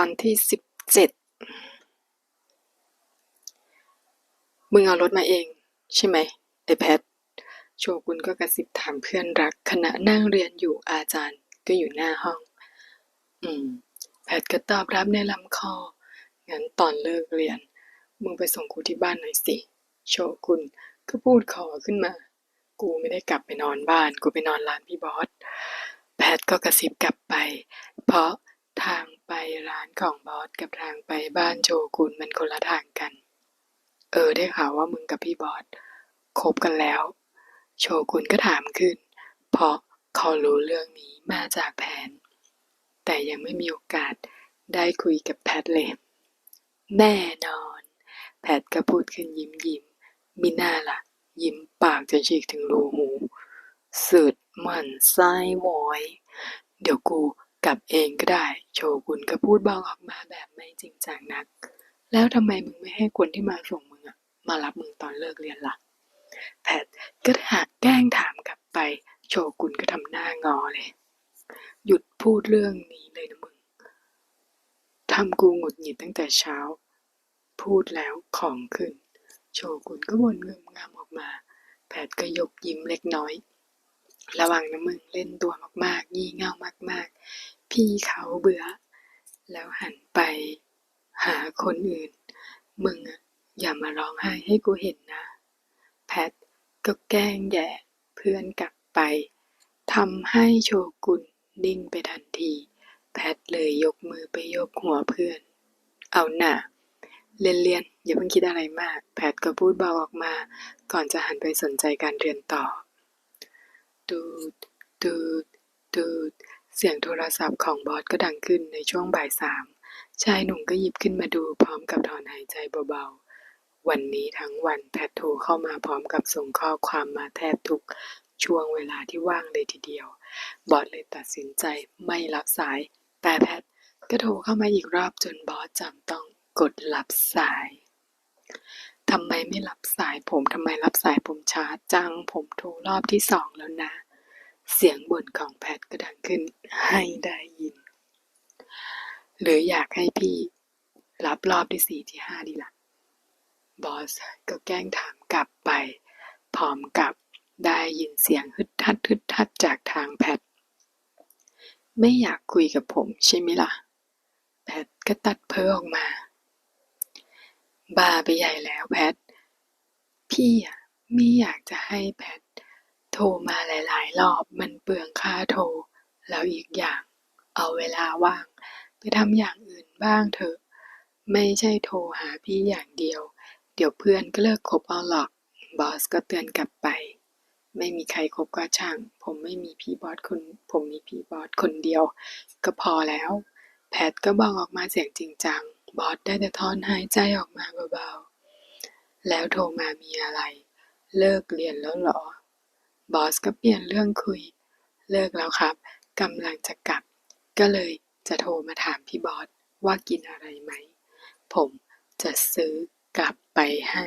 ตอนที่สิบเจ็ดมึงเอารถมาเอง ใช่ไหมไอแพทโชกุนก็กระซิบถามเพื่อนรัก ขณะนั่งเรียนอยู่อาจารย์ก็อยู่หน้าห้อง อืม แพทก็ตอบรับในลำคอ งั้นตอนเลิกเรียน มึงไปส่งกูที่บ้านหน่อยสิ โชกุนก็พูดขอขึ้นมา กูไม่ได้กลับไปนอนบ้าน กูไปนอนร้านพี่บอส แพทก็กระซิบกลับไป เพราะทาง ไปร้านของบอสกับทางไปบ้านโชกุนมันคนละทางกัน เออได้ข่าวว่ามึงกับพี่บอสคบกันแล้ว โชกุนก็ถามขึ้น เพราะเขารู้เรื่องนี้มาจากแผน แต่ยังไม่มีโอกาสได้คุยกับแพทเลย แน่นอน แพทก็พูดขึ้นยิ้มยิ้มมิน่าล่ะ ยิ้มปากจะฉีกถึงรูหูสุดหมันไส้หมอย เดี๋ยวกู กลับเองก็ได้ โชกุนก็พูดเบาออกมาแบบไม่จริงจังนัก แล้วทำไมมึงไม่ให้คนที่มาส่งมึงอะมารับมึงตอนเลิกเรียนล่ะ แพทก็หาแกล้งถามกลับไป โชกุนก็ทำหน้างอเลย หยุดพูดเรื่องนี้เลยนะมึงทำกูหงุดหงิดตั้งแต่เช้า พูดแล้วของขึ้น โชกุนก็บ่นเงมงามออกมา แพทก็ยกยิ้มเล็กน้อย ระวังนะมึงเล่นตัวมาก ๆ งี่เง่ามาก ๆ พี่เขาเบื่อ แล้วหันไปหาคนอื่น มึงอะอย่ามาร้องไห้ให้กูเห็นนะ แพทก็แกล้งแย่เพื่อนกลับไปทำให้โชกุนนิ่งไปทันที แพทเลยยกมือไปยกหัวเพื่อน เอาหน่าเรียนเรียนๆอย่าเพิ่งคิดอะไรมาก แพทก็พูดเบาออกมา ก่อนจะหันไปสนใจการเรียนต่อ ตูด ตูด ตูด เสียงโทรศัพท์ของบอสก็ดังขึ้นในช่วงบ่ายสาม ชายหนุ่มก็หยิบขึ้นมาดูพร้อมกับถอนหายใจเบาๆ วันนี้ทั้งวันแพทโทรเข้ามาพร้อมกับส่งข้อความมาแทบทุกช่วงเวลาที่ว่างเลยทีเดียว บอสเลยตัดสินใจไม่รับสาย แต่แพทก็โทรเข้ามาอีกรอบจนบอสจำต้องกดรับสาย ทำไมไม่รับสายผม ทำไมรับสายผมช้าจัง ผมโทรรอบที่สองแล้วนะ เสียงบ่นของแพทก็ดังขึ้นให้ได้ยิน หรืออยากให้พี่รับรอบที่สี่ที่ห้าดีละ่ะ บอสก็แกล้งถามกลับไป พร้อมกับได้ยินเสียงฮึดทัดฮึดทัดจากทางแพท ไม่อยากคุยกับผมใช่ไหมล่ะ แพทก็ตัดเพ้อออกมา บาไปใหญ่แล้วแพท พี่อะไม่อยากจะให้แพท โทรมาหลายๆ รอบมันเปลืองค่าโทร แล้วอีกอย่าง เอาเวลาว่าง ไปทำอย่างอื่นบ้างเถอะ ไม่ใช่โทรหาพี่อย่างเดียว เดี๋ยวเพื่อนก็เลิกคบเอาหรอก บอสก็เตือนกลับไป ไม่มีใครคบก็ช่าง ผมไม่มีพี่บอสคน ผมมีพี่บอสคนเดียว ก็พอแล้ว แพทก็บอกออกมาเสียงจริงจัง บอสได้แต่ถอนหายใจออกมาเบาๆ แล้วโทรมามีอะไร เลิกเรียนแล้วเหรอ บอสก็เปลี่ยนเรื่องคุย เลิกแล้วครับกำลังจะกลับ ก็เลยจะโทรมาถามพี่บอสว่ากินอะไรไหม ผมจะซื้อกลับไปให้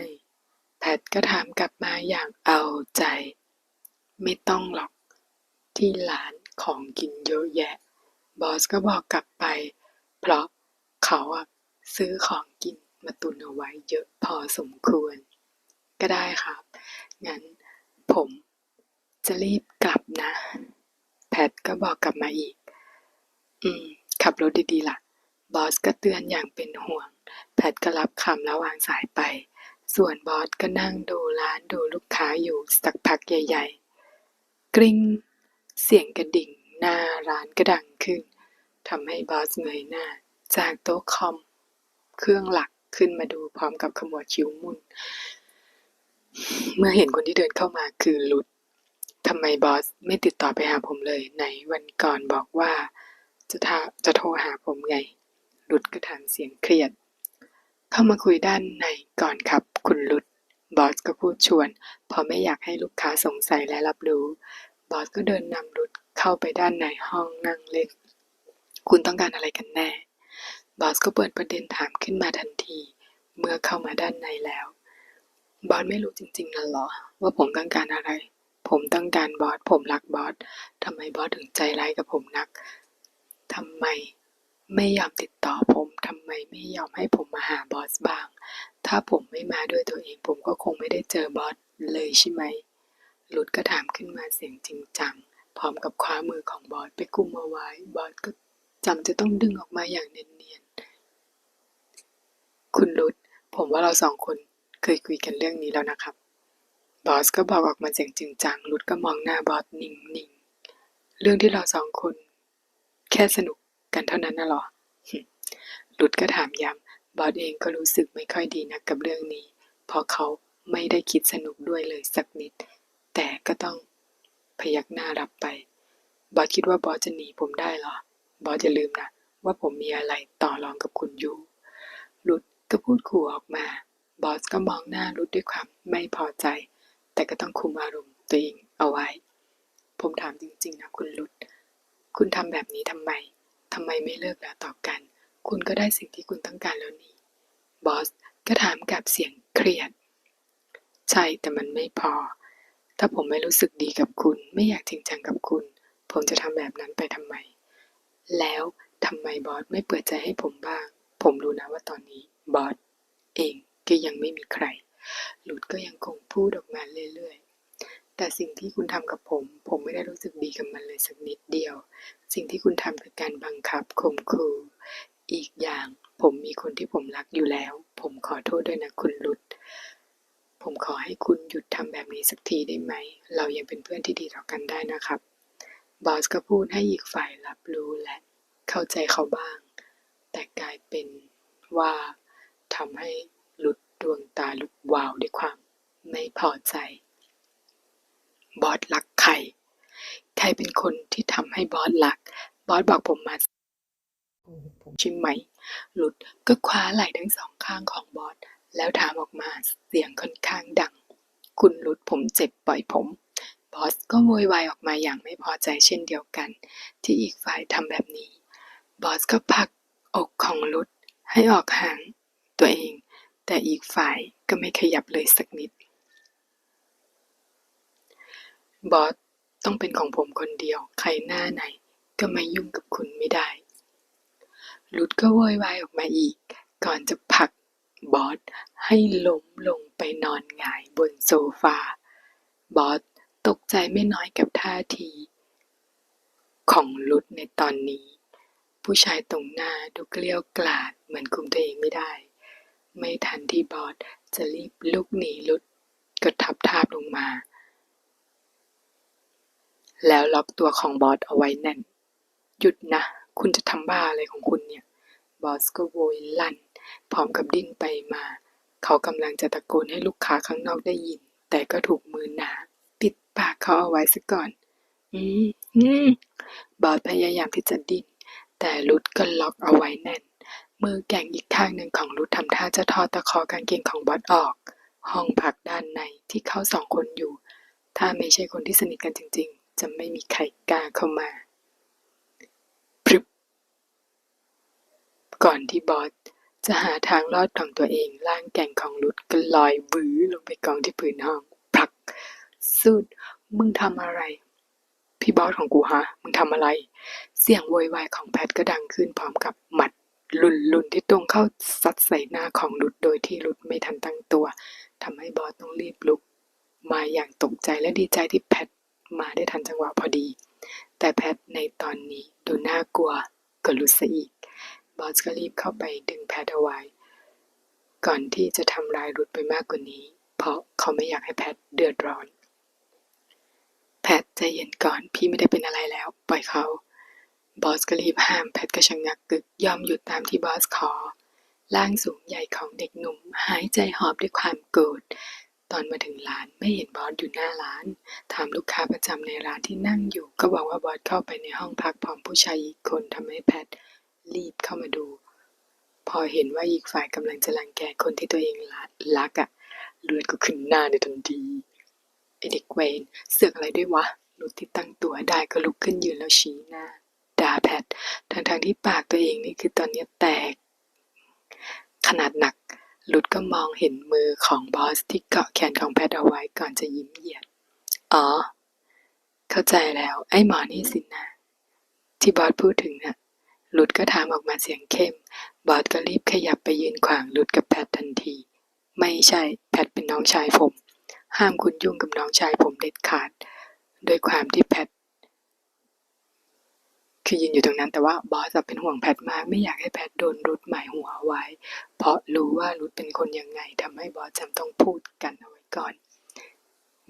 แพทก็ถามกลับมาอย่างเอาใจ ไม่ต้องหรอก ที่ร้านของกินเยอะแยะ บอสก็บอกกลับไป เพราะเขาอะ ซื้อของกินมาตุนเอาไว้เยอะพอสมควร ก็ได้ครับ งั้นผมจะรีบกลับนะ แพทก็บอกกลับมาอีก อืม ขับรถดีๆล่ะ บอสก็เตือนอย่างเป็นห่วง แพทก็รับคำแล้ววางสายไป ส่วนบอสก็นั่งดูร้านดูลูกค้าอยู่สักพักใหญ่ๆ กริ๊งเสียงกระดิ่งหน้าร้านก็ดังขึ้นทำให้บอสเงยหน้า จากโต๊ะคอม เครื่องหลักขึ้นมาดูพร้อมกับขมวดคิ้วมุนเมื่อเห็นคนที่เดินเข้ามาคือลุดทำไมบอสไม่ติดต่อไปหาผมเลยไหนวันก่อนบอกว่าจะทาจะโทรหาผมไง ลุดก็ถามเสียงเครียด เข้ามาคุยด้านในก่อนครับ คุณลุดบอสก็พูดชวนพราะไม่อยากให้ลูกค้าสงสัยและรับรู้ บอสก็เดินนำลุดเข้าไปด้านในห้องนั่งเล่น คุณต้องการอะไรกันแน่ บอสก็เปิดประเด็นถามขึ้นมาทันที เมื่อเข้ามาด้านในแล้ว บอสไม่รู้จริงๆนะเหรอ ว่าผมต้องการอะไร ผมต้องการบอส ผมรักบอสทำไมบอสถึงใจร้ายกับผมนักทำไมไม่ยอมติดต่อผมทำไมไม่ยอมให้ผมมาหาบอสบ้าง ถ้าผมไม่มาด้วยตัวเองผมก็คงไม่ได้เจอบอสเลยใช่ไหม หลุดก็ถามขึ้นมาเสียงจริงจัง พร้อมกับคว้ามือของบอสไปกุมเอาไว้ บอสก็ จำจะต้องดึงออกมาอย่างเนียนๆ คุณรุดผมว่าเราสองคนเคยคุยกันเรื่องนี้แล้วนะครับ บอสก็บอกออกมาเสียงจริงจังรุดก็มองหน้าบอสนิ่งๆ เรื่องที่เราสองคน แค่สนุกกันเท่านั้นน่ะหรอรุดก็ถามย้ำบอสเองก็รู้สึกไม่ค่อยดีนักกับเรื่องนี้ เพราะเขาไม่ได้คิดสนุกด้วยเลยสักนิด แต่ก็ต้องพยักหน้ารับไป บอสคิดว่าบอสจะหนีผมได้หรอ บอสอย่าลืมนะ ว่าผมมีอะไรต่อรองกับคุณอยู่รุดก็พูดขู่ออกมา บอสก็มองหน้ารุดด้วยความไม่พอใจ แต่ก็ต้องคุมอารมณ์ตัวเองเอาไว้ ผมถามจริงๆนะคุณรุดคุณทำแบบนี้ทำไมทำไมไม่เลิกแล้วต่อกัน คุณก็ได้สิ่งที่คุณต้องการแล้วนี่ บอสก็ถามกับเสียงเครียด ใช่แต่มันไม่พอ ถ้าผมไม่รู้สึกดีกับคุณ ไม่อยากจริงจังกับคุณ ผมจะทำแบบนั้นไปทำไม แล้วทำไมบอสไม่เปิดใจให้ผมบ้าง ผมรู้นะว่าตอนนี้บอสเองก็ยังไม่มีใคร หลุดก็ยังคงพูดออกมาเรื่อยๆ แต่สิ่งที่คุณทำกับผม ผมไม่ได้รู้สึกดีกับมันเลยสักนิดเดียว สิ่งที่คุณทำคือการบังคับข่มขู่อีกอย่าง ผมมีคนที่ผมรักอยู่แล้ว ผมขอโทษด้วยนะคุณหลุด ผมขอให้คุณหยุดทำแบบนี้สักทีได้ไหม เรายังเป็นเพื่อนที่ดีต่อกันได้นะครับ บอสก็พูดให้อีกฝ่ายรับรู้และเข้าใจเขาบ้าง แต่กลายเป็นว่าทำให้หลุดดวงตาลุกวาวด้วยความไม่พอใจ บอสรักใคร ใครเป็นคนที่ทำให้บอสรัก บอสบอกผมมาผมใช่ไหม หลุดก็คว้าไหล่ทั้งสองข้างของบอสแล้วถามออกมาเสียงค่อนข้างดัง คุณหลุดผมเจ็บปล่อยผม บอสก็โวยวายออกมาอย่างไม่พอใจเช่นเดียวกัน ที่อีกฝ่ายทำแบบนี้ บอสก็ผลักอกของลุดให้ออกห่างตัวเอง แต่อีกฝ่ายก็ไม่ขยับเลยสักนิด บอสต้องเป็นของผมคนเดียว ใครหน้าไหนก็ไม่ยุ่งกับคุณไม่ได้ ลุดก็โวยวายออกมาอีก ก่อนจะผลักบอสให้ล้มลงไปนอนหงายบนโซฟา บอส ตกใจไม่น้อยกับท่าที ของลุดในตอนนี้ ผู้ชายตรงหน้าดูเกลี้ยวกล่อดเหมือนคุมตัวเองไม่ได้ ไม่ทันที่บอสจะรีบลุกหนีลุดก็ทับทาบลงมา แล้วล็อกตัวของบอสเอาไว้แน่น หยุดนะ คุณจะทำบ้าอะไรของคุณเนี่ย บอสก็โวยลั่น พร้อมกับดิ้นไปมา เขากำลังจะตะโกนให้ลูกค้าข้างนอกได้ยิน แต่ก็ถูกมือหนา ปิดปากเขาเอาไว้ซะก่อน อืมอืมบอสพยายามที่จะดิ้นแต่รุดก็ล็อกเอาไว้แน่น มือแก่งอีกข้างหนึ่งของรุดทำท่าจะทอตะคอกางเกงของบอสออก ห้องพักด้านในที่เขาสองคนอยู่ ถ้าไม่ใช่คนที่สนิทกันจริง ๆ จะไม่มีใครกล้าเข้ามาพรึบก่อนที่บอสจะหาทางรอดของตัวเองร่างแก่งของรุดก็ลอยวื้อลงไปกองที่พื้นห้องผลัก สุดมึงทำอะไร พี่บอสของกูฮะ มึงทำอะไร เสียงโวยวายของแพทก็ดังขึ้นพร้อมกับหมัดลุนลุนๆที่ตรงเข้าซัดใส่หน้าของรุดโดยที่รุดไม่ทันตั้งตัวทำให้บอสต้องรีบลุก มาอย่างตกใจและดีใจที่แพทมาได้ทันจังหวะพอดี แต่แพทในตอนนี้ดูน่ากลัวก็รุดซะอีก บอสก็รีบเข้าไปดึงแพทเอาไว้ ก่อนที่จะทำร้ายรุดไปมากกว่านี้ เพราะเขาไม่อยากให้แพทเดือดร้อน ใจเย็นก่อนพี่ไม่ได้เป็นอะไรแล้ว ปล่อยเขา บอสก็รีบห้ามแพทก็ชะงงักกึกยอมหยุดตามที่บอสขอ ร่างสูงใหญ่ของเด็กหนุ่ม หายใจหอบด้วยความโกรธตอนมาถึงร้านไม่เห็นบอสอยู่หน้าร้าน ถามลูกค้าประจำในร้านที่นั่งอยู่ ก็บอกว่าบอสเข้าไปในห้องพักพร้อมผู้ชายอีกคนทำให้แพทรีบเข้ามาดู พอเห็นว่าอีกฝ่ายกำลังจะรังแกคนที่ตัวเองรักรักอะ่ะเลือดก็ขึ้นหน้าในทันทีไอเด็กเวนเสือกอะไรด้วยวะ นุชที่ตั้งตัวได้ก็ลุกขึ้นยืนแล้วชี้หน้าด่าแพททั้งทางๆที่ปากตัวเองนี่คือตอนนี้แตก ขนาดหนักลุดก็มองเห็นมือของบอสที่เกาะแขนของแพทเอาไว้ก่อนจะยิ้มเหยียด อ๋อ เข้าใจแล้ว ไอ้หมอนี่สินะ ที่บอสพูดถึงน่ะลุดก็ถามออกมาเสียงเข้ม บอสก็รีบขยับไปยืนขวางลุดกับแพททันที ไม่ใช่ แพทเป็นน้องชายผม ห้ามคุณยุ่งกับน้องชายผมเด็ดขาด ด้วยความที่แพทคือยืนอยู่ตรงนั้นแต่ว่าบอสเป็นห่วงแพทมากไม่อยากให้แพทโดนรุดหมายหัวไว้ เพราะรู้ว่ารุดเป็นคนยังไงทำให้บอสจำต้องพูดกันเอาไว้ก่อน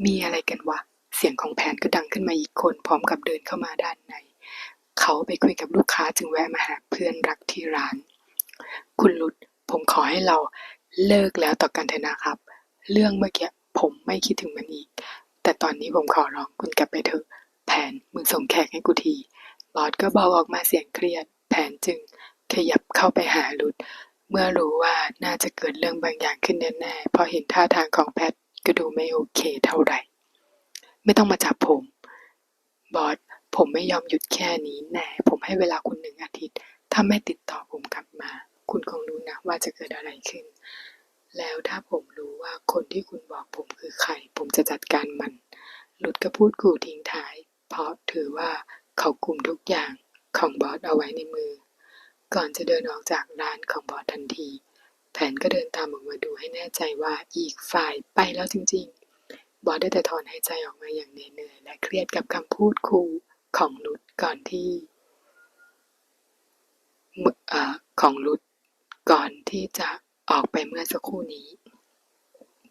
มีอะไรกันวะเสียงของแพนก็ดังขึ้นมาอีกคนพร้อมกับเดินเข้ามาด้านใน เขาไปคุยกับลูกค้าจึงแวะมาหาเพื่อนรักที่ร้าน คุณรุดผมขอให้เราเลิกแล้วต่อกันเถอะนะครับ เรื่องเมื่อกี้ผมไม่คิดถึงมันอีก แต่ตอนนี้ผมขอร้องคุณกลับไปเถอะ แผนมึงส่งแขกให้กูทีบอสก็บอกออกมาเสียงเครียด แผนจึงขยับเข้าไปหารุด เมื่อรู้ว่าน่าจะเกิดเรื่องบางอย่างขึ้นแน่ๆเพราะเห็นท่าทางของแพทก็ดูไม่โอเคเท่าไหร่ ไม่ต้องมาจับผม บอสผมไม่ยอมหยุดแค่นี้แน่ ผมให้เวลาคุณหนึ่งอาทิตย์ ถ้าไม่ติดต่อผมกลับมา คุณคงรู้นะว่าจะเกิดอะไรขึ้น แล้วถ้าผมรู้ว่าคนที่คุณบอกผมคือใคร ผมจะจัดการมัน หลุดก็พูดกูทิ้งท้าย เพราะถือว่าเขากลุ่มทุกอย่างของบอสเอาไว้ในมือ ก่อนจะเดินออกจากร้านของบอสทันที แผนก็เดินตามออกมาดูให้แน่ใจว่าอีกฝ่ายไปแล้วจริง ๆ บอสได้แต่ถอนหายใจออกมาอย่างเหนื่อยและเครียดกับคำพูดคู่ของนุชก่อนที่อของนุชก่อนที่จะ ออกไปเมื่อสักครู่นี้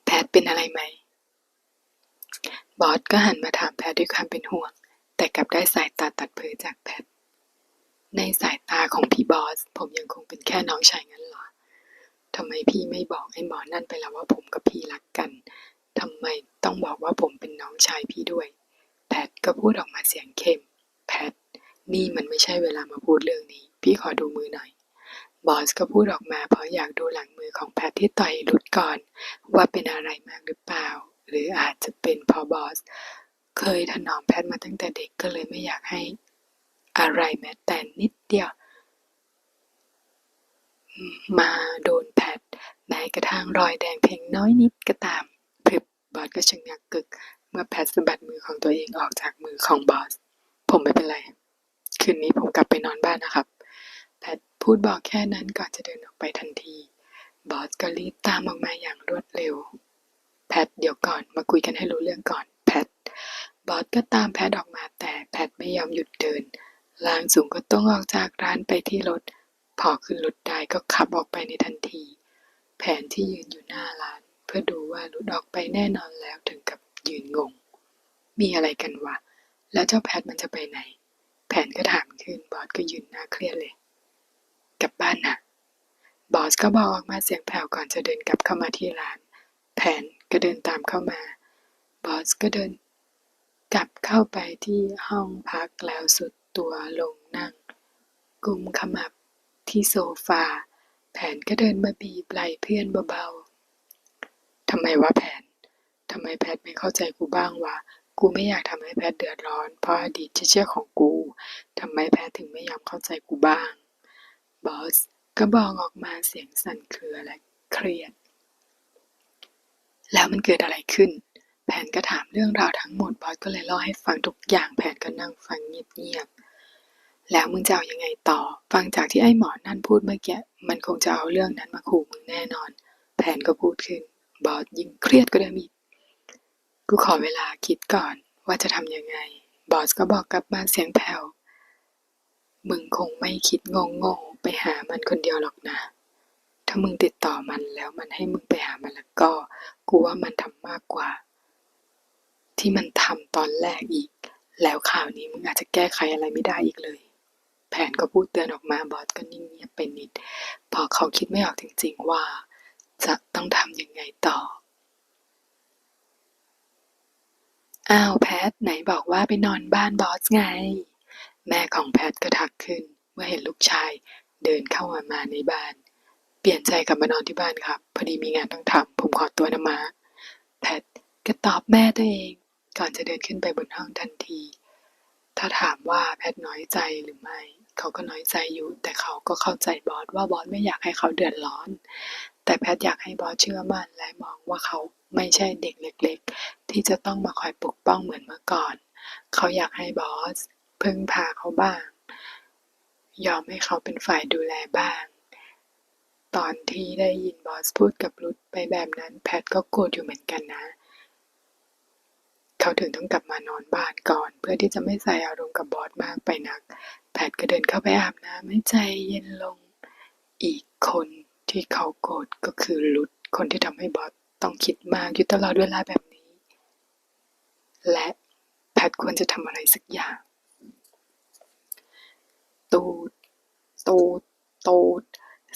แพทเป็นอะไรไหม บอสก็หันมาถามแพทด้วยความเป็นห่วง แต่กลับได้สายตาตัดเผยจากแพท ในสายตาของพี่บอส ผมยังคงเป็นแค่น้องชายงั้นเหรอทำไมพี่ไม่บอกไอ้หมอนั่นไปแล้วว่าผมกับพี่รักกันทำไมต้องบอกว่าผมเป็นน้องชายพี่ด้วย แพทก็พูดออกมาเสียงเข้ม แพท นี่มันไม่ใช่เวลามาพูดเรื่องนี้ พี่ขอดูมือหน่อย บอสก็พูดออกมาเพราะอยากดูหลังมือของแพทที่ต่อยหลุดก่อน ว่าเป็นอะไรมากหรือเปล่า หรืออาจจะเป็นเพราะบอส เคยถนอมแพทมาตั้งแต่เด็กก็เลยไม่อยากให้อะไรแม้แต่นิดเดียว มาโดนแพทแม้กระทั่งรอยแดงเพียงน้อยนิดก็ตามพริบบอสก็ชะงักกึก เมื่อแพทสะบัดมือของตัวเองออกจากมือของบอส ผมไม่เป็นไร คืนนี้ผมกลับไปนอนบ้านนะครับ พูดบอกแค่นั้นก่อนจะเดินออกไปทันที บอสก็รีบตามออกมาอย่างรวดเร็ว แพทเดี๋ยวก่อนมาคุยกันให้รู้เรื่องก่อน แพท บอสก็ตามแพทออกมาแต่แพทไม่ยอมหยุดเดิน ลางสูงก็ต้องออกจากร้านไปที่รถ พอขึ้นรถได้ก็ขับออกไปในทันที แผนที่ยืนอยู่หน้าร้าน เพื่อดูว่ารถออกไปแน่นอนแล้วถึงกับยืนงง มีอะไรกันวะ แล้วเจ้าแพทมันจะไปไหน แผนก็ถามขึ้นบอสก็ยืนหน้าเครียดเลย กลับบ้านนะบอสก็บอกออกมาเสียงแผ่วก่อนจะเดินกลับเข้ามาที่ร้าน แผนก็เดินตามเข้ามา บอสก็เดิน กลับเข้าไปที่ห้องพักแล้วสุดตัวลงนั่ง กุมขมับที่โซฟา แผนก็เดินมาบีบไหล่เพื่อนเบาๆทำไมวะแผนทำไมแพทไม่เข้าใจกูบ้างวะกูไม่อยากทำให้แพทเดือดร้อน เพราะอดีตเชื่อของกูทำไมแพทถึงไม่ยอมเข้าใจกูบ้าง บอสก็บอกออกมาเสียงสั่นเครือและเครียด แล้วมันเกิดอะไรขึ้น แผนก็ถามเรื่องราวทั้งหมดบอสก็เลยเล่าให้ฟังทุกอย่างแผนก็นั่งฟังเงียบๆแล้วมึงจะเอาอยังไงต่อ ฟังจากที่ไอ้หมอนั่นพูดเมื่อกี้มันคงจะเอาเรื่องนั้นมาขู่มึงแน่นอน แผนก็พูดขึ้น บอสยิ่งเครียดก็ได้มีกกูขอเวลาคิดก่อนว่าจะทำยังไง บอสก็บอกกลับมาเสียงแผ่ว มึงคงไม่คิดงงๆไปหามันคนเดียวหรอกนะ ถ้ามึงติดต่อมันแล้วมันให้มึงไปหามันแล้วก็ กูว่ามันทำมากกว่า ที่มันทำตอนแรกอีก แล้วข่าวนี้มึงอาจจะแก้ไขอะไรไม่ได้อีกเลย แผนก็พูดเตือนออกมาบอสก็นิ่งเงียบไปนิด พอเขาคิดไม่ออกจริงๆว่า จะต้องทำยังไงต่ออ้าวแพทไหนบอกว่าไปนอนบ้านบอสไง แม่ของแพทก็ทักขึ้น เมื่อเห็นลูกชายเดินเข้ามามาในบ้าน เปลี่ยนใจกลับมานอนที่บ้านครับ พอดีมีงานต้องทำผมขอตัวนะมาแพทก็ตอบแม่ตัวเอง ก่อนจะเดินขึ้นไปบนห้องทันที ถ้าถามว่าแพทน้อยใจหรือไม่เขาก็น้อยใจอยู่ แต่เขาก็เข้าใจบอสว่าบอสไม่อยากให้เขาเดือดร้อน แต่แพทอยากให้บอสเชื่อมั่นและมองว่าเขาไม่ใช่เด็กเล็ก ๆ ที่จะต้องมาคอยปกป้องเหมือนเมื่อก่อน เขาอยากให้บอส พึ่งพาเขาบ้าง ยอมให้เขาเป็นฝ่ายดูแลบ้าง ตอนที่ได้ยินบอสพูดกับรุดไปแบบนั้นแพทก็โกรธอยู่เหมือนกันนะ เขาถึงต้องกลับมานอนบ้านก่อน เพื่อที่จะไม่ใส่อารมณ์กับบอสมากไปนัก แพทก็เดินเข้าไปอาบน้ำให้ใจเย็นลง อีกคนที่เขาโกรธก็คือรุดคนที่ทำให้บอสต้องคิดมากอยู่ตลอดเวลาแบบนี้ และแพทควรจะทำอะไรสักอย่าง ตูด ตูด ตูด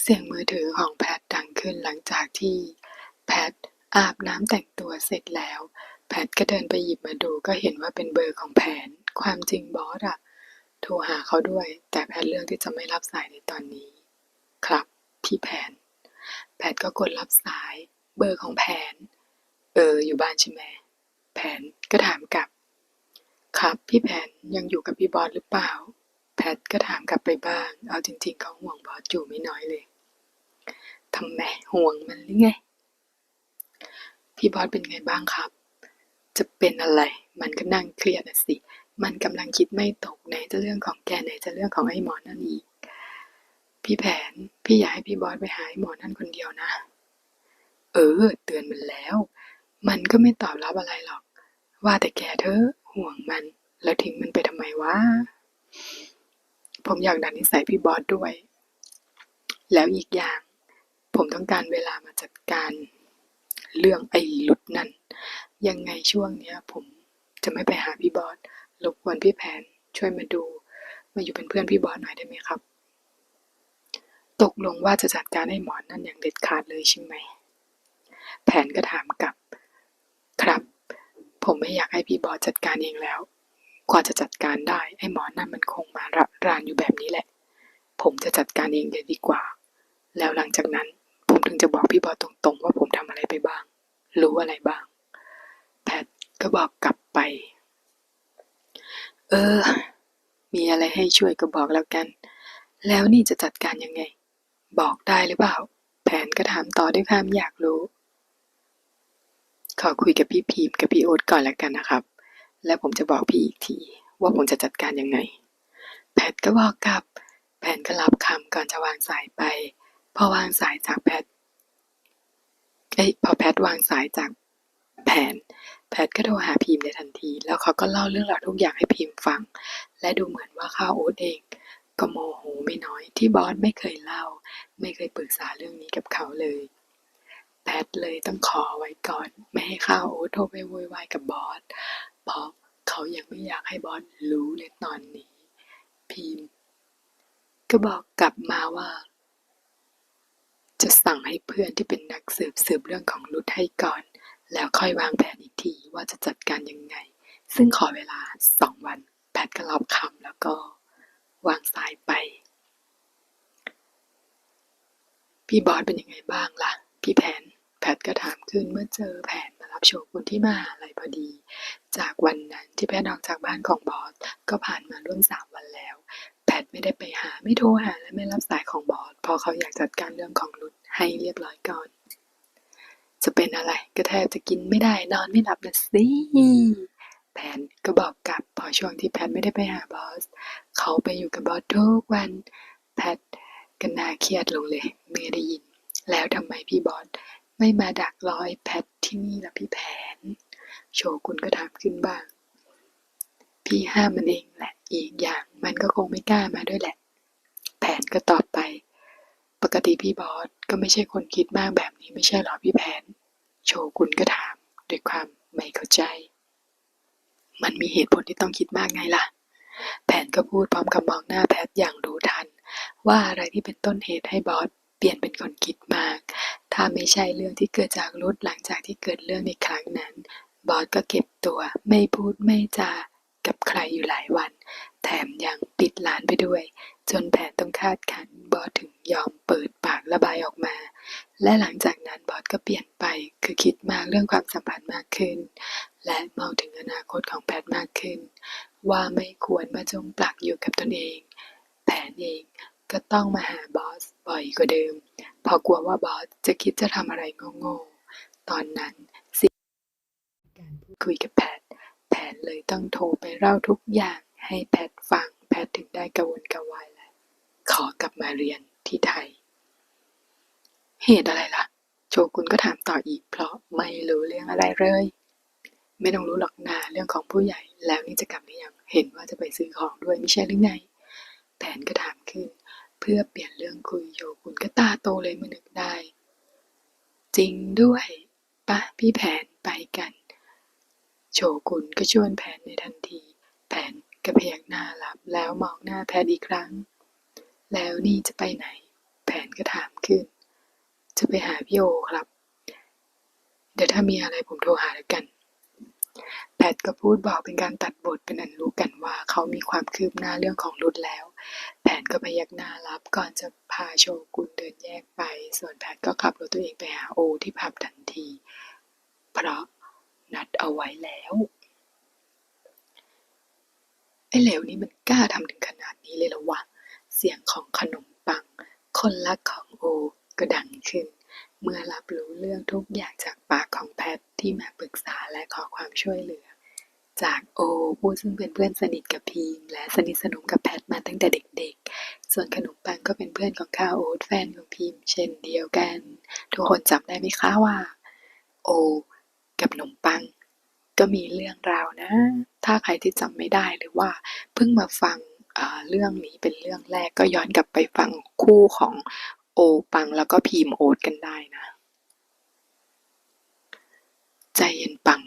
เสียงมือถือของแพทดังขึ้นหลังจากที่ แพทอาบน้ำแต่งตัวเสร็จแล้ว แพทก็เดินไปหยิบมาดูก็เห็นว่าเป็นเบอร์ของแผน ความจริงบอสอะโทรหาเขาด้วย แต่แพทเลือกที่จะไม่รับสายในตอนนี้ ครับ พี่แผน แพทก็กดรับสาย เบอร์ของแผน เออ อยู่บ้านใช่ไหมแผนก็ถามกลับ ครับ พี่แผนยังอยู่กับพี่บอสหรือเปล่า พทก็ถามกลับไปบ้าง เอาจริงๆเขาห่วงบอสอยู่ไม่น้อยเลยทำไมห่วงมันหรือไง พี่บอสเป็นไงบ้างครับ จะเป็นอะไร มันก็นั่งเครียดนะสิ มันกำลังคิดไม่ตกไหนจะเรื่องของแกไหนจะเรื่องของไอ้หมอนั่นอีก พี่แผน พี่อยากให้พี่บอสไปหาไอ้หมอนั่นคนเดียวนะ เออ เตือนมันแล้ว มันก็ไม่ตอบรับอะไรหรอก ว่าแต่แกเธอห่วงมัน แล้วทิ้งมันไปทำไมวะ ผมอยากดันนิสัยพี่บอสด้วย แล้วอีกอย่าง ผมต้องการเวลามาจัดการ เรื่องไอ้หลุดนั่น ยังไงช่วงเนี้ย ผมจะไม่ไปหาพี่บอสรบกวนพี่แผนช่วยมาดู มาอยู่เป็นเพื่อนพี่บอสหน่อยได้ไหมครับ ตกลงว่าจะจัดการไอ้หมอนนั่นอย่างเด็ดขาดเลยใช่ไหม แผนก็ถามกลับ ครับ ผมไม่อยากให้พี่บอสจัดการเองแล้ว กว่าจะจัดการได้ ไอ้หมอนั่นมันคงมาระรานอยู่แบบนี้แหละ ผมจะจัดการเองเลยดีกว่า แล้วหลังจากนั้น ผมถึงจะบอกพี่บอสตรงๆ ว่าผมทำอะไรไปบ้าง รู้อะไรบ้าง แพทก็บอกกลับไป เออ มีอะไรให้ช่วยก็บอกแล้วกัน แล้วนี่จะจัดการยังไง บอกได้หรือเปล่า แผนก็ถามต่อด้วยความอยากรู้ ขอคุยกับพี่พีมกับพี่โอ๊ตก่อนแล้วกันนะครับ แล้วผมจะบอกพี่อีกที ว่าผมจะจัดการยังไง แพทก็บอกกลับ แผนก็รับคำก่อนจะวางสายไป พอวางสายจากแพทเอ้ยพอแพทวางสายจากแผน แพทก็โทรหาพีมในทันที แล้วเขาก็เล่าเรื่องราวทุกอย่างให้พีมฟัง และดูเหมือนว่าข้าวโอ๊ตเองก็โมโหไม่น้อยที่บอสไม่เคยเล่า ไม่เคยปรึกษาเรื่องนี้กับเขาเลย แพทเลยต้องขอไว้ก่อน ไม่ให้ข้าวโอ๊ตโทรไปโวยวายกับบอส เพราะเขายังไม่อยากให้บอสรู้ในตอนนี้พีมก็บอกกลับมาว่า จะสั่งให้เพื่อนที่เป็นนักสืบสืบเรื่องของรุดให้ก่อน แล้วค่อยวางแผนอีกทีว่าจะจัดการยังไง ซึ่งขอเวลาสองวัน แพทก็รับคำแล้วก็วางสายไป พี่บอสเป็นยังไงบ้างล่ะ พี่แผน แพทก็ถามขึ้นเมื่อเจอแผนมารับโชกุนที่มหาลัยพอดี จากวันนั้นที่แพทออกจากบ้านของบอสก็ผ่านมาร่วมสามวันแล้ว แพทไม่ได้ไปหาไม่โทรหาและไม่รับสายของบอสเพราะเขาอยากจัดการเรื่องของรุดให้เรียบร้อยก่อน จะเป็นอะไรก็แทบจะกินไม่ได้นอนไม่หลับนะสิแพนก็บอกกับพอช่วงที่แพทไม่ได้ไปหาบอส เขาไปอยู่กับบอสทุกวัน แพทก็น่าเครียดลงเลยเมื่อได้ยิน แล้วทำไมพี่บอสไม่มาดักรอไอ้แพทที่นี่ล่ะพี่แผน โชกุนก็ถามขึ้นบ้าง พี่ห้ามมันเองแหละ อีกอย่างมันก็คงไม่กล้ามาด้วยแหละ แผนก็ตอบไป ปกติพี่บอสก็ไม่ใช่คนคิดมากแบบนี้ไม่ใช่หรอพี่แผน โชกุนก็ถามด้วยความไม่เข้าใจ มันมีเหตุผลที่ต้องคิดมากไงล่ะ แผนก็พูดพร้อมกับมองหน้าแพทอย่างรู้ทัน ว่าอะไรที่เป็นต้นเหตุให้บอสเปลี่ยนเป็นคนคิดมาก ถ้าไม่ใช่เรื่องที่เกิดจากรุดหลังจากที่เกิดเรื่องในครั้งนั้น บอสก็เก็บตัวไม่พูดไม่จากับใครอยู่หลายวัน แถมยังปิดร้านไปด้วย จนแผนต้องคาดคันบอสถึงยอมเปิดปากระบายออกมา และหลังจากนั้นบอสก็เปลี่ยนไปคือคิดมากเรื่องความสัมพันธ์มากขึ้น และมองถึงอนาคตของแพทมากขึ้น ว่าไม่ควรมาจมปลักอยู่กับตนเอง แผนเองก็ต้องมาหาบอสบ่อยกว่าเดิมเพราะกลัวว่าบอสจะคิดจะทำอะไรโง่ๆตอนนั้น คุยกับแพทแพทเลยต้องโทรไปเล่าทุกอย่างให้แพทฟัง แพทถึงได้กระวนกระวายและ ขอกลับมาเรียนที่ไทย เหตุอะไรล่ะ โชกุนก็ถามต่ออีก เพราะไม่รู้เรื่องอะไรเลย ไม่ต้องรู้หรอกนาเรื่องของผู้ใหญ่ แล้วนี่จะกลับหรือยัง เห็นว่าจะไปซื้อของด้วยไม่ใช่หรือไง แผนก็ถามขึ้น เพื่อเปลี่ยนเรื่องคุยโยกุนก็ตาโตเลยมื่อนึกได้ จริงด้วยปะพี่แผนไปกัน โชกุนก็ชวนแผนในทันที แผนก็พยักหน้ารับแล้วมองหน้าแพนอีกครั้ง แล้วนี่จะไปไหน แผนก็ถามขึ้น จะไปหาพี่โอครับ เดี๋ยวถ้ามีอะไรผมโทรหาแล้วกัน แพทก็พูดบอกเป็นการตัดบทเป็นอันรู้กันว่าเขามีความคืบหน้าเรื่องของรุดแล้ว แผนก็พยักหน้ารับก่อนจะพาโชกุนเดินแยกไป ส่วนแพทก็ขับรถตัวเองไปหาโอที่ผับทันที เพราะ นัดเอาไว้แล้วไอ้เหลวนี่มันกล้าทำถึงขนาดนี้เลยหรอวะ เสียงของขนมปัง คนรักของโอก็ดังขึ้น เมื่อรับรู้เรื่องทุกอย่างจากปากของแพทที่มาปรึกษาและขอความช่วยเหลือ จากโอผู้ซึ่งเป็นเพื่อนสนิทกับพีม และสนิทสนมกับแพทมาตั้งแต่เด็กๆ ส่วนขนมปังก็เป็นเพื่อนของข้าโอ๊ตแฟนของพีม เช่นเดียวกัน ทุกคนจำได้ไหมคะว่า โอ กับขนมปัง ก็มีเรื่องราวนะ ถ้าใครที่จำไม่ได้หรือว่าเพิ่งมาฟังเรื่องนี้เป็นเรื่องแรกก็ย้อนกลับไปฟังคู่ของโอปังแล้วก็พีมโอ๊ตกันได้นะ ใจเย็นปัง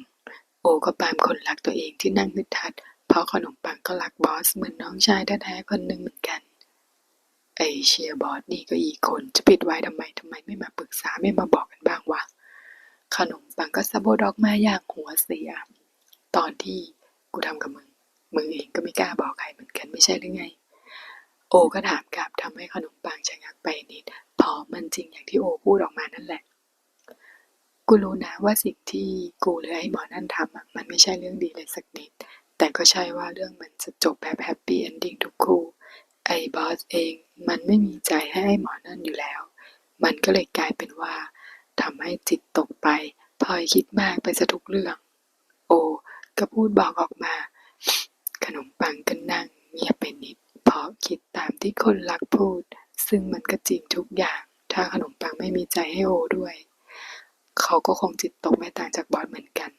โอก็ปามคนรักตัวเองที่นั่งฮึดทัด เพราะขนมปังก็รักบอสเหมือนน้องชายแท้ๆคนหนึ่งเหมือนกัน ไอเชียบอสนี่ก็อีกคนจะปิดไว้ทำไมทำไมไม่มาปรึกษาไม่มาบอกกันบ้างวะ ขนมปังก็สะ โบดออกมาอย่างหัวเสีย ตอนที่กูทำกับมึง มึงเองก็ไม่กล้าบอกใครเหมือนกันไม่ใช่หรือไง โอก็ถามกลับทำให้ขนมปังชะงักไปนิดเพราะมันจริงอย่างที่โอพูดออกมานั่นแหละ กูรู้นะว่าสิ่งที่กูหรือไอ้หมอนั่นทำอะมันไม่ใช่เรื่องดีเลยสักนิด แต่ก็ใช่ว่าเรื่องมันจะจบแบบแฮปปี้เอนดิ้งทุกคู่ ไอ้บอสเองมันไม่มีใจให้ไอ้หมอนั่นอยู่แล้ว มันก็เลยกลายเป็นว่าทำให้จิตตกไป พลอยคิดมากไปซะทุกเรื่อง โอ ก็พูดบอกออกมา ขนมปังก็นั่งเงียบไปนิด เพราะคิดตามที่คนรักพูด ซึ่งมันก็จริงทุกอย่าง ถ้าขนมปังไม่มีใจให้โอด้วย เขาก็คงจิตตกไม่ต่างจากบอสเหมือนกัน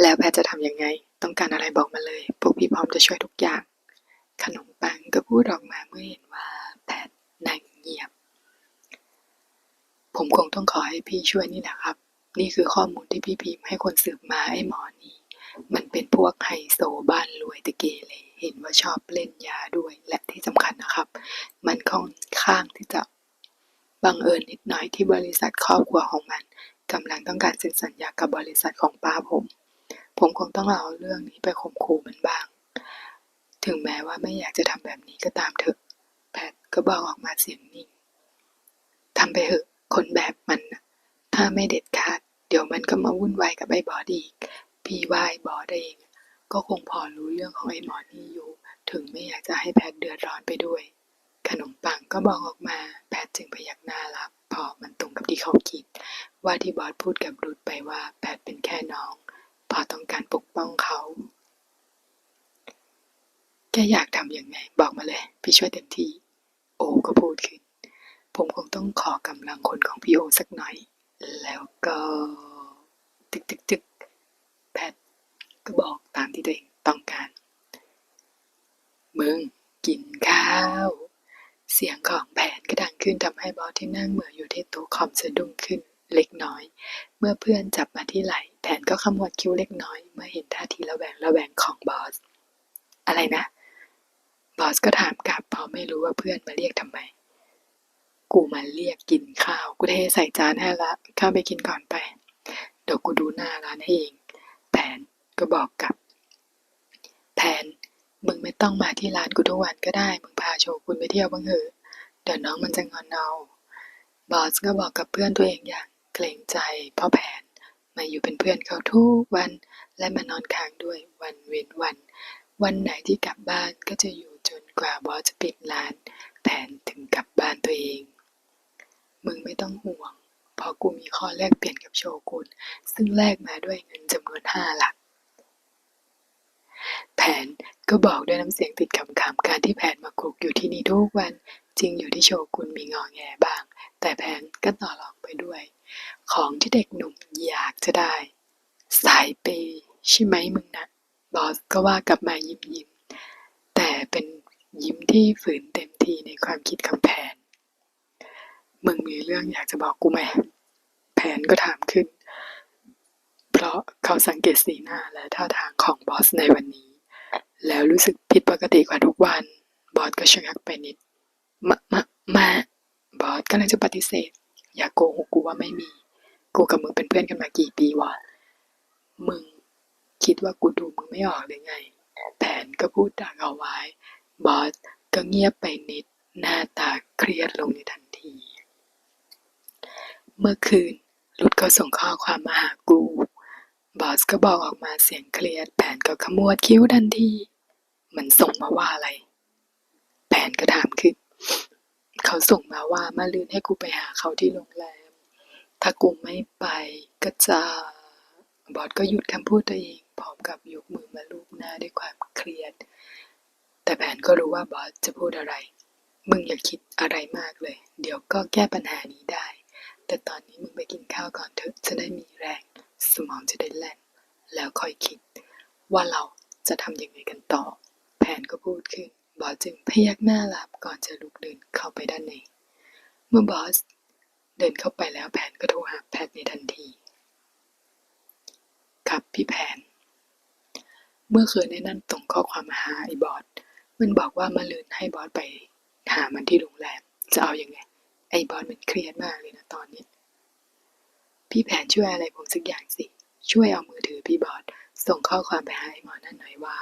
แล้วแพทจะทำยังไง ต้องการอะไรบอกมาเลย พวกพี่พร้อมจะช่วยทุกอย่าง ขนมปังก็พูดออกมาเมื่อเห็นว่าแพทนั่งเงียบ ผมคง ต้องขอให้พี่ช่วยนี่แหละครับ นี่คือข้อมูลที่พี่พิมพ์ให้คนสืบมาไอ้หมอนี่มันเป็นพวกไฮโซบ้านรวยตะเกเรเห็นว่าชอบเล่นยาด้วย และที่สำคัญนะครับ มันค่อนข้างที่จะบังเอิญนิดหน่อยที่บริษัทครอบครัวของมันกำลังต้องการเซ็นสัญญากับบริษัทของป้าผม ผมคงต้องเอาเรื่องนี้ไปข่มขู่มันบ้าง ถึงแม้ว่าไม่อยากจะทำแบบนี้ก็ตามเถอะ แพทก็บอกออกมาเสียงนิ่งทำไปเถอะ คนแบบมันน่ะ ถ้าไม่เด็ดขาด เดี๋ยวมันก็มาวุ่นวายกับไอ้บอสอีก พี่ว่าไอ้บอสเองก็คงพอรู้เรื่องของไอ้หมอนี่อยู่ ถึงไม่อยากจะให้แพทเดือดร้อนไปด้วย ขนมปังก็บอกออกมา แพทจึงพยักหน้ารับพราะมันตรงกับที่เขาคิด ว่าที่บอสพูดกับรุดไปว่าแพทเป็นแค่น้อง พอต้องการปกป้องเขาแกอยากทำยังไง บอกมาเลย พี่ช่วยเต็มที่ โอก็พูดขึ้น ผมคงต้องขอกำลังคนของพี่โอสักหน่อย แล้วก็ตึกตึกตึกแพทก็บอกตามที่ตัวเองต้องการ มึงกินข้าว เสียงของแผนก็ดังขึ้นทำให้บอสที่นั่งเหมืออยู่ที่โต๊ะคอมสะดุ้งขึ้นเล็กน้อย เมื่อเพื่อนจับมาที่ไหล่แผนก็ขมวดคิ้วเล็กน้อย เมื่อเห็นท่าทีระแวงระแวงของบอส อะไรนะ บอสก็ถามกลับเพราะไม่รู้ว่าเพื่อนมาเรียกทำไม กูมาเรียกกินข้าว กูเทใส่จานให้ละ ข้าไปกินก่อนไป เดี๋ยวกูดูหน้าร้านให้เอง แผนก็บอกกับ แผน มึงไม่ต้องมาที่ร้านกูทุกวันก็ได้ มึงพาโชกุนไปเที่ยวบ้างเถอะ เดี๋ยวน้องมันจะงอนเอาบอสก็บอกกับเพื่อนตัวเองอย่างเกรงใจเพราะแผนมาอยู่เป็นเพื่อนเขาทุกวันและมานอนค้างด้วยวันเว้นวัน วันไหนที่กลับบ้านก็จะอยู่จนกว่าบอสจะปิดร้านแผนถึงกลับบ้านตัวเอง มึงไม่ต้องห่วง เพราะกูมีข้อแลกเปลี่ยนกับโชกุน ซึ่งแลกมาด้วยเงินจำนวนห้าหลัก แผนก็บอกด้วยน้ำเสียงติดขำการที่แผนมาคุกอยู่ที่นี่ทุกวัน จริงอยู่ที่โชกุนมีงอแงบ้าง แต่แผนก็ต่อรองไปด้วย ของที่เด็กหนุ่มอยากจะได้ สายเปย์ใช่ไหมมึงนะบอสก็ว่ากลับมายิ้มยิ้มแต่เป็นยิ้มที่ฝืนเต็มทีในความคิดของแผน มึงมีเรื่องอยากจะบอกกูไหม แผนก็ถามขึ้น เพราะเขาสังเกตสีหน้าและท่าทางของบอสในวันนี้ แล้วรู้สึกผิดปกติกว่าทุกวัน บอสก็ชะงักไปนิด มามามาบอสกำลังจะปฏิเสธ อย่าโกหกกูว่าไม่มี กูกับมึงเป็นเพื่อนกันมากี่ปีวะ มึงคิดว่ากูดูมึงไม่ออกเลยไง แผนก็พูดดักเอาไว้ บอสก็เงียบไปนิด หน้าตาเครียดลงในทัน เมื่อคืนรุดก็ส่งข้อความมาหากู บอสก็บอกออกมาเสียงเครียด แผนก็ขมวดคิ้วทันที มันส่งมาว่าอะไร แผนก็ถามขึ้น เขาส่งมาว่ามาลืนให้กูไปหาเขาที่โรงแรม ถ้ากูไม่ไปก็จะ บอสก็หยุดคำพูดตัวเองพร้อมกับยกมือมาลูบหน้าด้วยความเครียด แต่แผนก็รู้ว่าบอสจะพูดอะไร มึงอย่าคิดอะไรมากเลย เดี๋ยวก็แก้ปัญหานี้ได้ แต่ตอนนี้มึงไปกินข้าวก่อนเถอะจะได้มีแรง สมองจะได้แล่น แล้วค่อยคิด ว่าเราจะทำยังไงกันต่อ แผนก็พูดขึ้น บอสจึงพยักหน้ารับก่อนจะลุกเดินเข้าไปด้านใน เมื่อบอส เดินเข้าไปแล้วแผนก็โทรหาแพทย์ในทันที ครับพี่แผน เมื่อคืนในนั้นส่งข้อความมาหาไอ้บอสมันบอกว่ามาลืนให้บอสไปหามันที่โรงแรมจะเอาอยัางไง ไอ้บอสมันเครียดมากเลยนะตอนนี้ พี่แผนช่วยอะไรผมสักอย่างสิ ช่วยเอามือถือพี่บอสส่งข้อความไปหาไอ้หมอนั่นหน่อยว่า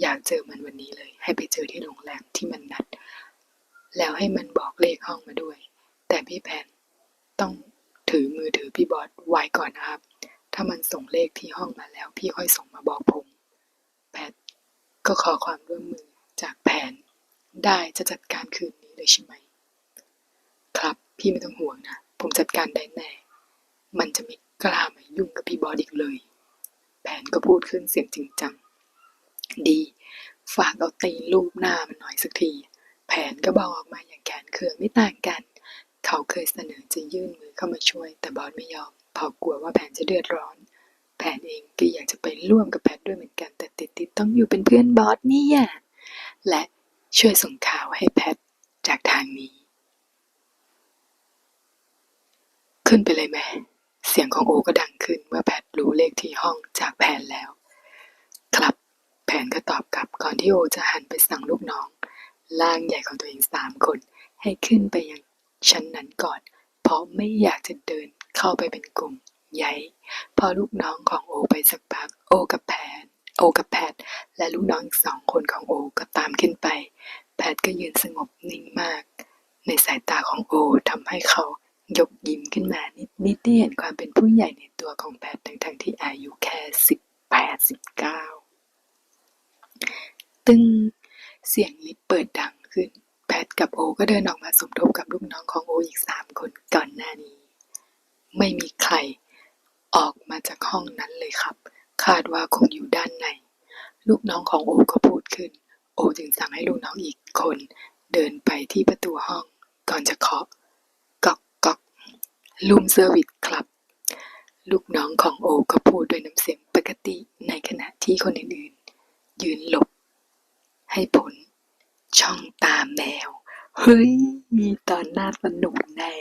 อยากเจอมันวันนี้เลย ให้ไปเจอที่โรงแรมที่มันนัด แล้วให้มันบอกเลขห้องมาด้วย แต่พี่แผนต้องถือมือถือพี่บอสไว้ก่อนนะครับ ถ้ามันส่งเลขที่ห้องมาแล้ว พี่ค่อยส่งมาบอกผมแพทก็ขอความร่วมมือจากแผนได้จะจัดการคืนนี้เลยใช่ไหม พี่ไม่ต้องห่วงนะ ผมจัดการได้แน่ มันจะไม่กล้ามายุ่งกับพี่บอสอีกเลย แผนก็พูดขึ้นเสียงจริงจัง ดี ฝากเอาตีนลูบหน้ามันหน่อยสักที แผนก็บอกออกมาอย่างแขนเคืองไม่ต่างกัน เขาเคยเสนอจะยื่นมือเข้ามาช่วย แต่บอสไม่ยอมเพราะกลัวว่าแผนจะเดือดร้อน แผนเองก็อยากจะไปร่วมกับแพทด้วยเหมือนกัน แต่ติดติดต้องอยู่เป็นเพื่อนบอสนี่ยและช่วยส่งข่าวให้แพทจากทางนี้ ขึ้นไปเลยแม่เสียงของโอก็ดังขึ้นเมื่อแพทรู้เลขที่ห้องจากแผนแล้ว ครับแผนก็ตอบกลับก่อนที่โอจะหันไปสั่งลูกน้อง ล่างใหญ่ของตัวเองสามคน ให้ขึ้นไปยังชั้นนั้นก่อน เพราะไม่อยากจะเดินเข้าไปเป็นกลุ่มใหญ่พอลูกน้องของโอไปสักพักโอกับแพนโอกับแพทและลูกน้องอีกสองคนของโอก็ตามขึ้นไป แพทก็ยืนสงบนิ่งมาก ในสายตาของโอทำให้เขา ยกยิ้มขึ้นมานิดนิดที่เห็นความเป็นผู้ใหญ่ในตัวของแพททั้งทั้งที่อายุแค่สิบแปดสิบเก้าตึงเสียงลิฟต์เปิดดังขึ้น แพทกับโอก็เดินออกมาสมทบกับลูกน้องของโออีกสามคนก่อนหน้านี้ ไม่มีใครออกมาจากห้องนั้นเลยครับ คาดว่าคงอยู่ด้านใน ลูกน้องของโอก็พูดขึ้น โอจึงสั่งให้ลูกน้องอีกคน เดินไปที่ประตูห้อง ก่อนจะเคาะ ลูมเซอร์วิสครับ ลูกน้องของโอก็พูดด้วยน้ำเสียงปกติในขณะที่คนอื่นๆ ยืนหลบ ให้ผลช่องตามแมว เฮ้ย มีตอนน่าสนุกแน่